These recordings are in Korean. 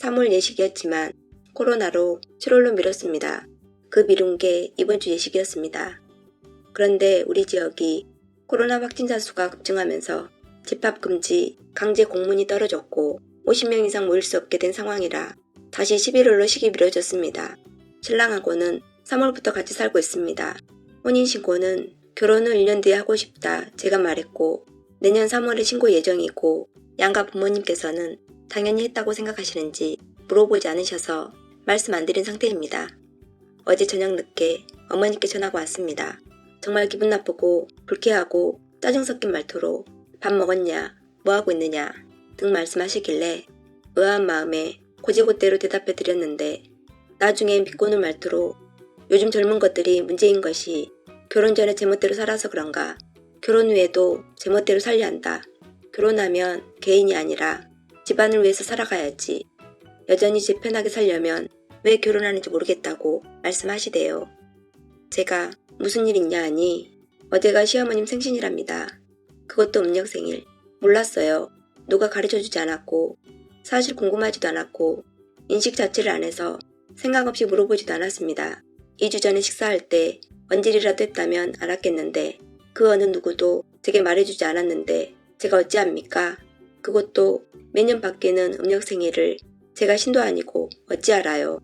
(3월) 예식이었지만 코로나로 7월로 미뤘습니다. 그 미룬 게 이번 주 예식이었습니다. 그런데 우리 지역이 코로나 확진자 수가 급증하면서 집합 금지, 강제 공문이 떨어졌고 50명 이상 모일 수 없게 된 상황이라 다시 11월로 식이 미뤄졌습니다. 신랑하고는 3월부터 같이 살고 있습니다. 혼인신고는 결혼 후 1년 뒤에 하고 싶다 제가 말했고 내년 3월에 신고 예정이고 양가 부모님께서는 당연히 했다고 생각하시는지 물어보지 않으셔서 말씀 안 드린 상태입니다. 어제 저녁 늦게 어머니께 전화가 왔습니다. 정말 기분 나쁘고 불쾌하고 짜증 섞인 말투로 밥 먹었냐, 뭐 하고 있느냐 등 말씀하시길래 의아한 마음에 고지고대로 대답해 드렸는데 나중엔 비꼬는 말투로 요즘 젊은 것들이 문제인 것이 결혼 전에 제멋대로 살아서 그런가 결혼 후에도 제멋대로 살려 한다. 결혼하면 개인이 아니라 집안을 위해서 살아가야지. 여전히 제 편하게 살려면 왜 결혼하는지 모르겠다고 말씀하시대요. 제가 무슨 일 있냐 하니 어제가 시어머님 생신이랍니다. 그것도 음력 생일. 몰랐어요. 누가 가르쳐 주지 않았고 사실 궁금하지도 않았고 인식 자체를 안 해서 생각 없이 물어보지도 않았습니다. 2주 전에 식사할 때 언질이라도 했다면 알았겠는데 그 어느 누구도 제게 말해주지 않았는데 제가 어찌합니까? 그것도 매년 바뀌는 음력 생일을 제가 신도 아니고 어찌 알아요.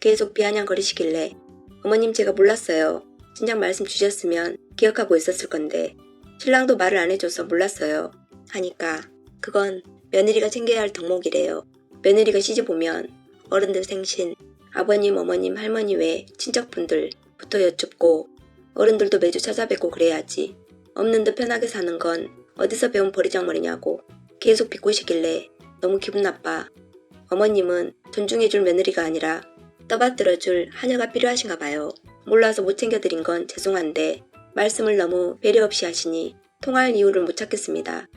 계속 비아냥거리시길래 어머님 제가 몰랐어요. 진작 말씀 주셨으면 기억하고 있었을 건데 신랑도 말을 안 해줘서 몰랐어요. 하니까 그건 며느리가 챙겨야 할 덕목이래요. 며느리가 시집 오면 어른들 생신, 아버님, 어머님, 할머니 외 친척분들 부터 여쭙고 어른들도 매주 찾아뵙고 그래야지. 없는 듯 편하게 사는 건 어디서 배운 버리장머리냐고 계속 비꼬시길래 너무 기분 나빠. 어머님은 존중해줄 며느리가 아니라 떠받들어줄 하녀가 필요하신가 봐요. 몰라서 못 챙겨드린 건 죄송한데 말씀을 너무 배려 없이 하시니 통화할 이유를 못 찾겠습니다.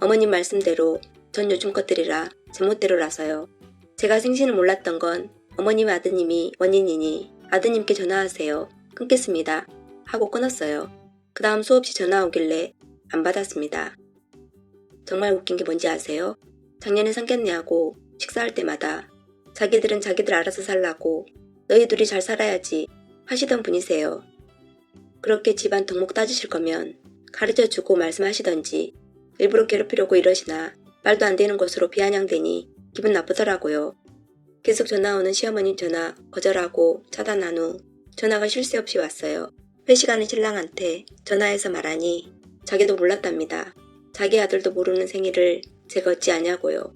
어머님 말씀대로 전 요즘 것들이라 제멋대로라서요. 제가 생신을 몰랐던 건 어머님 아드님이 원인이니 아드님께 전화하세요. 끊겠습니다. 하고 끊었어요. 그 다음 수없이 전화 오길래 안 받았습니다. 정말 웃긴 게 뭔지 아세요? 작년에 상견례하고 식사할 때마다 자기들은 자기들 알아서 살라고 너희 둘이 잘 살아야지 하시던 분이세요. 그렇게 집안 덕목 따지실 거면 가르쳐 주고 말씀하시던지 일부러 괴롭히려고 이러시나 말도 안 되는 것으로 비아냥대니 기분 나쁘더라고요. 계속 전화 오는 시어머님 전화 거절하고 차단한 후 전화가 쉴 새 없이 왔어요. 회식하는 신랑한테 전화해서 말하니 자기도 몰랐답니다. 자기 아들도 모르는 생일을 제가 어찌 아냐고요.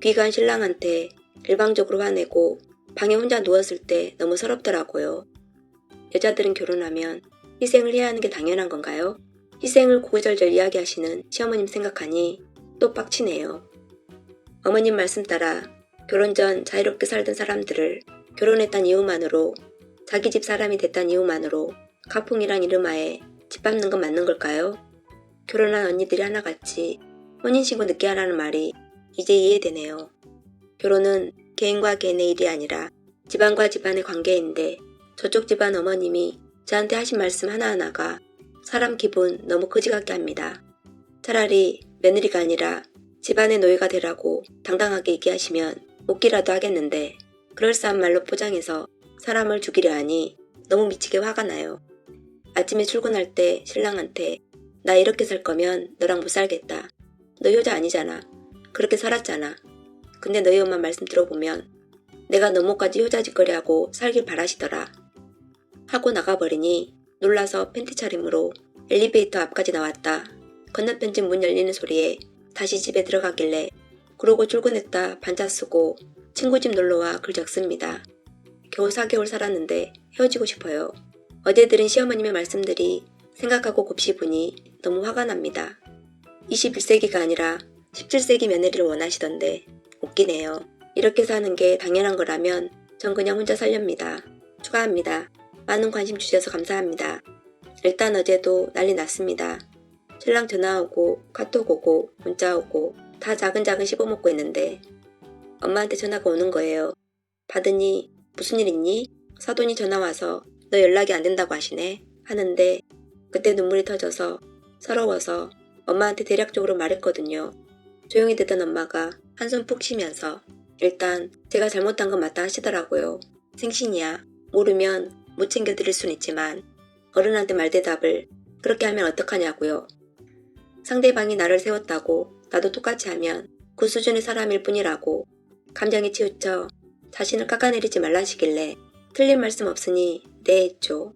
귀간 신랑한테 일방적으로 화내고 방에 혼자 누웠을 때 너무 서럽더라고요. 여자들은 결혼하면 희생을 해야 하는 게 당연한 건가요? 희생을 고절절 이야기하시는 시어머님 생각하니 또 빡치네요. 어머님 말씀 따라 결혼 전 자유롭게 살던 사람들을 결혼했단 이유만으로 자기 집 사람이 됐단 이유만으로 가풍이란 이름하에 집 밟는 건 맞는 걸까요? 결혼한 언니들이 하나같이 혼인신고 늦게 하라는 말이 이제 이해되네요. 결혼은 개인과 개인의 일이 아니라 집안과 집안의 관계인데 저쪽 집안 어머님이 저한테 하신 말씀 하나하나가 사람 기분 너무 거지 같게 합니다. 차라리 며느리가 아니라 집안의 노예가 되라고 당당하게 얘기하시면 웃기라도 하겠는데 그럴싸한 말로 포장해서 사람을 죽이려 하니 너무 미치게 화가 나요. 아침에 출근할 때 신랑한테 나 이렇게 살 거면 너랑 못 살겠다. 너 효자 아니잖아. 그렇게 살았잖아. 근데 너희 엄마 말씀 들어보면 내가 너무까지 효자 짓거리 하고 살길 바라시더라. 하고 나가버리니 놀라서 팬티 차림으로 엘리베이터 앞까지 나왔다. 건너편 집 문 열리는 소리에 다시 집에 들어가길래 그러고 출근했다 반차 쓰고 친구 집 놀러와 글 적습니다. 겨우 4개월 살았는데 헤어지고 싶어요. 어제 들은 시어머님의 말씀들이 생각하고 곱씹 보니 너무 화가 납니다. 21세기가 아니라 17세기 며느리를 원하시던데 웃기네요. 이렇게 사는 게 당연한 거라면 전 그냥 혼자 살렵니다. 추가합니다. 많은 관심 주셔서 감사합니다. 일단 어제도 난리 났습니다. 신랑 전화 오고 카톡 오고 문자 오고 다 작은작은 씹어먹고 있는데 엄마한테 전화가 오는 거예요. 받으니 무슨 일 있니? 사돈이 전화 와서 너 연락이 안 된다고 하시네 하는데 그때 눈물이 터져서 서러워서 엄마한테 대략적으로 말했거든요. 조용히 듣던 엄마가 한숨 푹 쉬면서 일단 제가 잘못한 건 맞다 하시더라고요. 생신이야. 모르면 못 챙겨드릴 순 있지만 어른한테 말대답을 그렇게 하면 어떡하냐고요. 상대방이 나를 세웠다고 나도 똑같이 하면 그 수준의 사람일 뿐이라고 감정에 치우쳐 자신을 깎아내리지 말라시길래 틀린 말씀 없으니 네 했죠.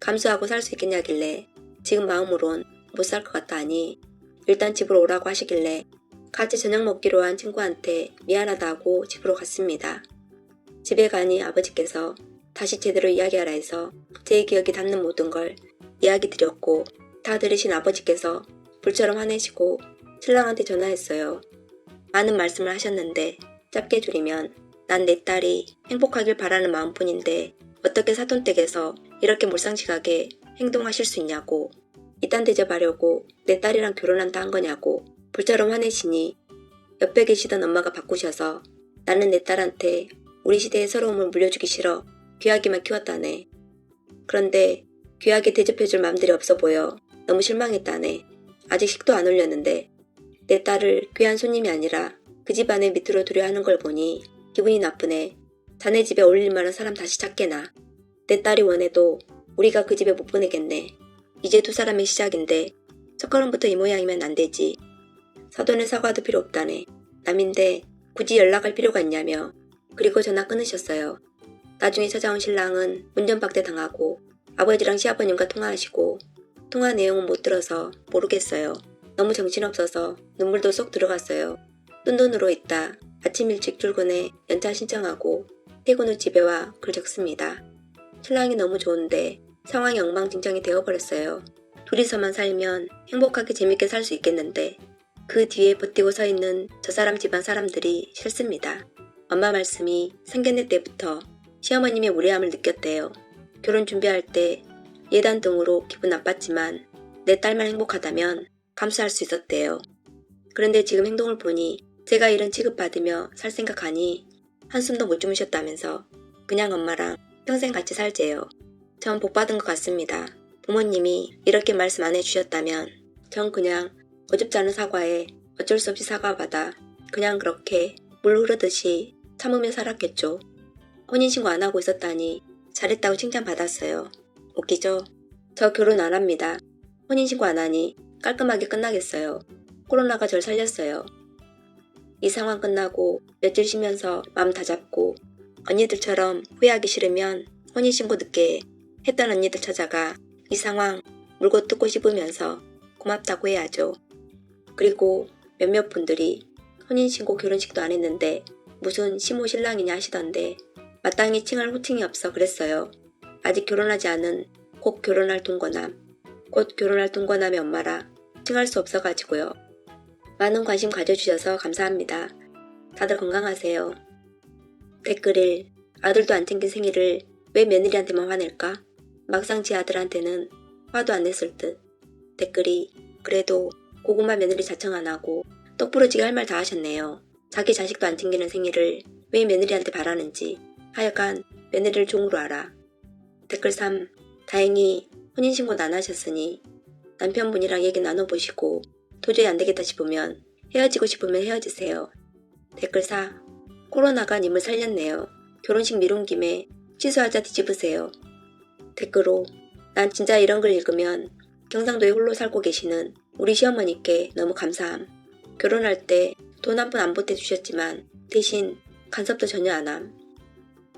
감수하고 살 수 있겠냐길래 지금 마음으론 못 살 것 같다 하니 일단 집으로 오라고 하시길래 같이 저녁 먹기로 한 친구한테 미안하다고 집으로 갔습니다. 집에 가니 아버지께서 다시 제대로 이야기하라 해서 제 기억이 닿는 모든 걸 이야기 드렸고 다 들으신 아버지께서 불처럼 화내시고 신랑한테 전화했어요. 많은 말씀을 하셨는데 짧게 줄이면 난 내 딸이 행복하길 바라는 마음뿐인데 어떻게 사돈댁에서 이렇게 몰상식하게 행동하실 수 있냐고 이딴 대접하려고 내 딸이랑 결혼한다 한 거냐고 불처럼 화내시니 옆에 계시던 엄마가 바꾸셔서 나는 내 딸한테 우리 시대의 서러움을 물려주기 싫어 귀하기만 키웠다네. 그런데 귀하게 대접해줄 마음들이 없어 보여 너무 실망했다네. 아직 식도 안 올렸는데 내 딸을 귀한 손님이 아니라 그 집안의 밑으로 두려 하는 걸 보니 기분이 나쁘네. 자네 집에 어울릴 만한 사람 다시 찾게나. 내 딸이 원해도 우리가 그 집에 못 보내겠네. 이제 두 사람의 시작인데 첫 걸음부터 이 모양이면 안 되지. 사돈의 사과도 필요 없다네. 남인데 굳이 연락할 필요가 있냐며. 그리고 전화 끊으셨어요. 나중에 찾아온 신랑은 운전박대 당하고 아버지랑 시아버님과 통화하시고 통화 내용은 못 들어서 모르겠어요. 너무 정신없어서 눈물도 쏙 들어갔어요. 뜬 돈으로 있다. 아침 일찍 출근해 연차 신청하고 퇴근 후 집에 와 글 적습니다. 신랑이 너무 좋은데 상황이 엉망진창이 되어버렸어요. 둘이서만 살면 행복하게 재밌게 살 수 있겠는데 그 뒤에 버티고 서 있는 저 사람 집안 사람들이 싫습니다. 엄마 말씀이 생겨날 때부터 시어머님의 무례함을 느꼈대요. 결혼 준비할 때 예단 등으로 기분 나빴지만 내 딸만 행복하다면 감수할 수 있었대요. 그런데 지금 행동을 보니 제가 이런 취급받으며 살 생각하니 한숨도 못 주무셨다면서 그냥 엄마랑 평생 같이 살재요. 전 복받은 것 같습니다. 부모님이 이렇게 말씀 안 해주셨다면 전 그냥 어줍지 않은 사과에 어쩔 수 없이 사과받아 그냥 그렇게 물 흐르듯이 참으며 살았겠죠. 혼인신고 안 하고 있었다니 잘했다고 칭찬받았어요. 웃기죠? 저 결혼 안 합니다. 혼인신고 안 하니 깔끔하게 끝나겠어요. 코로나가 절 살렸어요. 이 상황 끝나고 며칠 쉬면서 마음 다잡고 언니들처럼 후회하기 싫으면 혼인신고 늦게 해. 했던 언니들 찾아가 이 상황 물고 뜯고 씹으면서 고맙다고 해야죠. 그리고 몇몇 분들이 혼인신고 결혼식도 안 했는데 무슨 시모 신랑이냐 하시던데 마땅히 칭할 호칭이 없어 그랬어요. 아직 결혼하지 않은 곧 결혼할 동거남, 곧 결혼할 동거남의 엄마라 칭할 수 없어가지고요. 많은 관심 가져주셔서 감사합니다. 다들 건강하세요. 댓글을 아들도 안 챙긴 생일을 왜 며느리한테만 화낼까? 막상 지 아들한테는 화도 안 냈을 듯. 댓글이 그래도 고구마 며느리 자청 안 하고 똑부러지게 할 말 다 하셨네요. 자기 자식도 안 챙기는 생일을 왜 며느리한테 바라는지 하여간 며느리를 종으로 알아. 댓글 3. 다행히 혼인신고는 안 하셨으니 남편분이랑 얘기 나눠보시고 도저히 안 되겠다 싶으면 헤어지고 싶으면 헤어지세요. 댓글 4. 코로나가 님을 살렸네요. 결혼식 미룬 김에 취소하자 뒤집으세요. 댓글로 난 진짜 이런 글 읽으면 경상도에 홀로 살고 계시는 우리 시어머니께 너무 감사함. 결혼할 때 돈 한 푼 안 보태주셨지만 대신 간섭도 전혀 안 함.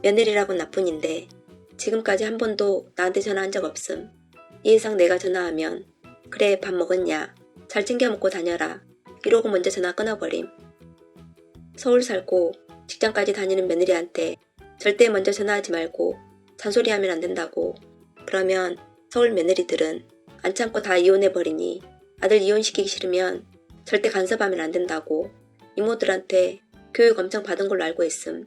며느리라곤 나뿐인데 지금까지 한 번도 나한테 전화한 적 없음. 이 예상 내가 전화하면 그래 밥 먹었냐 잘 챙겨 먹고 다녀라 이러고 먼저 전화 끊어버림. 서울 살고 직장까지 다니는 며느리한테 절대 먼저 전화하지 말고 잔소리하면 안 된다고. 그러면 서울 며느리들은 안 참고 다 이혼해버리니 아들 이혼시키기 싫으면 절대 간섭하면 안 된다고. 이모들한테 교육 엄청 받은 걸로 알고 있음.